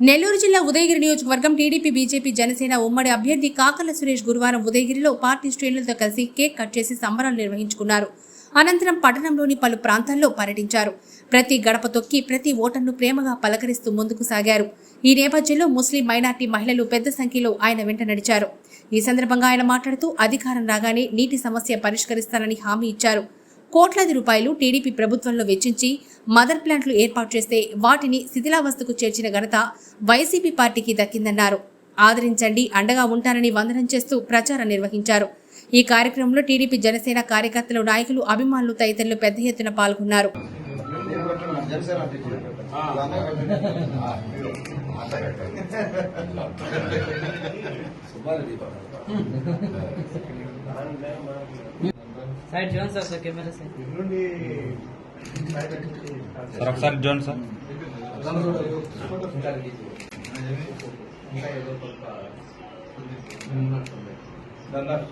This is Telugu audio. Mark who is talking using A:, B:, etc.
A: నెల్లూరు జిల్లా ఉదయగిరి నియోజకవర్గం టీడీపీ బీజేపీ జనసేన ఉమ్మడి అభ్యర్థి కాకల సురేష్ గురువారం ఉదయగిరిలో పార్టీ శ్రేణులతో కలిసి కేక్ కట్ చేసి సంబరాలు నిర్వహించుకున్నారు. అనంతరం పట్టణంలోని పలు ప్రాంతాల్లో పర్యటించారు. ప్రతి గడప తొక్కి ప్రతి ఓటర్ను ప్రేమగా పలకరిస్తూ ముందుకు సాగారు. ఈ నేపథ్యంలో ముస్లిం మైనార్టీ మహిళలు పెద్ద సంఖ్యలో ఆయన వెంట నడిచారు. ఈ సందర్భంగా ఆయన మాట్లాడుతూ అధికారం రాగానే నీటి సమస్య పరిష్కరిస్తానని హామీ ఇచ్చారు. కోట్లాది రూపాయలు టీడీపీ ప్రభుత్వంలో వెచ్చించి మదర్ ప్లాంట్లు ఏర్పాటు చేస్తే వాటిని శిథిలావస్థకు చేర్చిన ఘనత వైసీపీ పార్టీకి దక్కిందన్నారు. ఆదరించండి అండగా ఉంటానని వందనం చేస్తూ ప్రచారం నిర్వహించారు. ఈ కార్యక్రమంలో టీడీపీ జనసేన కార్యకర్తలు నాయకులు అభిమానులు తదితరులు పెద్ద ఎత్తున పాల్గొన్నారు.
B: Sir zone sir sir camera sir
C: sir ఒకసారి జోన్ సార్
D: దాన్ని